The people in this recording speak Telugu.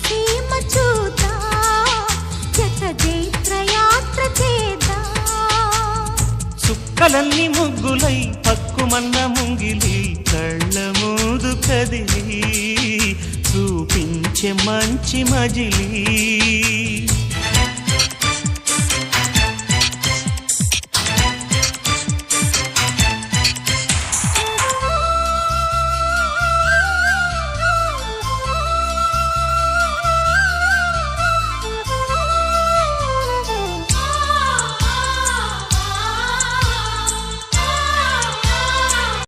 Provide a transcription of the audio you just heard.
సీమ చూతా జత చేదా చుక్కలన్నీ ముగ్గులై పక్కుమన్న ముంగిలి కళ్ళ మూదు కదిలి చూపించే మంచి మజిలీ.